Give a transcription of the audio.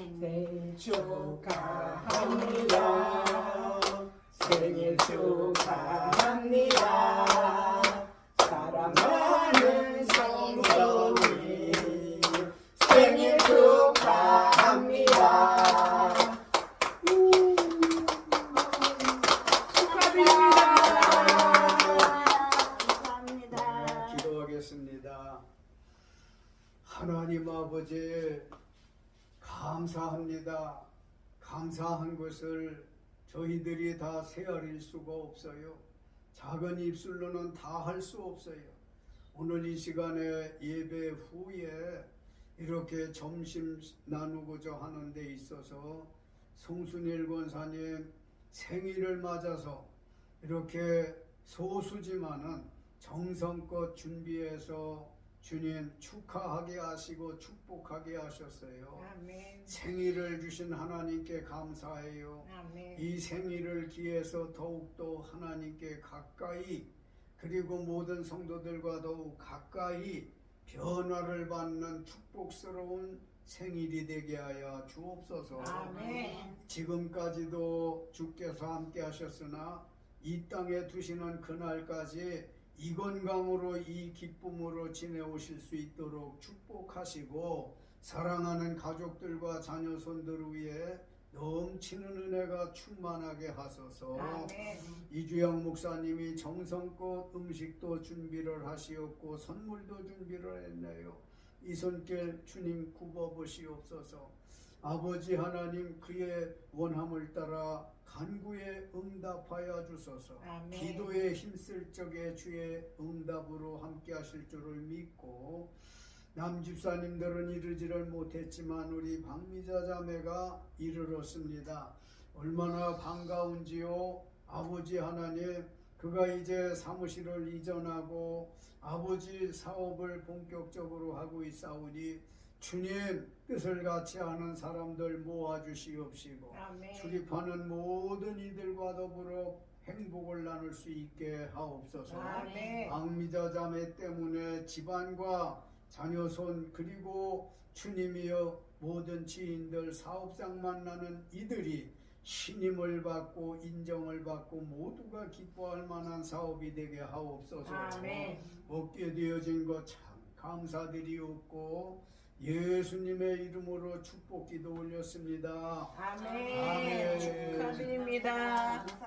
생일 축하합니다. 생일 축하합니다. 사랑하는 성도님 생일 축하합니다. 감사합니다. 네, 기도하겠습니다. 하나님 아버지 감사합니다. 감사한 것을 저희들이 다 세아릴 수가 없어요. 작은 입술로는 다 할 수 없어요. 오늘 이 시간에 예배 후에 이렇게 점심 나누고자 하는 데 있어서 송순일 권사님 생일을 맞아서 이렇게 소수지만은 정성껏 준비해서 주님 축하하게 하시고 축복하게 하셨어요. 아멘. 생일을 주신 하나님께 감사해요. 아멘. 이 생일을 기해서 더욱더 하나님께 가까이 그리고 모든 성도들과 더욱 가까이 변화를 받는 축복스러운 생일이 되게 하여 주옵소서. 아멘. 지금까지도 주께서 함께 하셨으나 이 땅에 두시는 그날까지 이 건강으로 이 기쁨으로 지내오실 수 있도록 축복하시고 사랑하는 가족들과 자녀 손들 위해 넘치는 은혜가 충만하게 하소서. 아멘. 이주영 목사님이 정성껏 음식도 준비를 하시었고 선물도 준비를 했네요. 이 손길 주님 굽어보시옵소서. 아버지 하나님 그의 원함을 따라 간구에 응답하여 주소서. 아멘. 기도에 힘쓸 적에 주의 응답으로 함께 하실 줄을 믿고 남 집사님들은 이르지를 못했지만 우리 박미자 자매가 이르렀습니다. 얼마나 반가운지요. 아버지 하나님 그가 이제 사무실을 이전하고 아버지 사업을 본격적으로 하고 있사오니 주님 뜻을 같이 하는 사람들 모아주시옵시고 아멘. 출입하는 모든 이들과 더불어 행복을 나눌 수 있게 하옵소서. 아멘. 박미자 자매 때문에 집안과 자녀손 그리고 주님이여 모든 지인들 사업장 만나는 이들이 신임을 받고 인정을 받고 모두가 기뻐할 만한 사업이 되게 하옵소서. 아멘. 얻게 되어진 것 참 감사드리옵고 예수님의 이름으로 축복 기도 올렸습니다. 아멘. 아멘. 축하드립니다.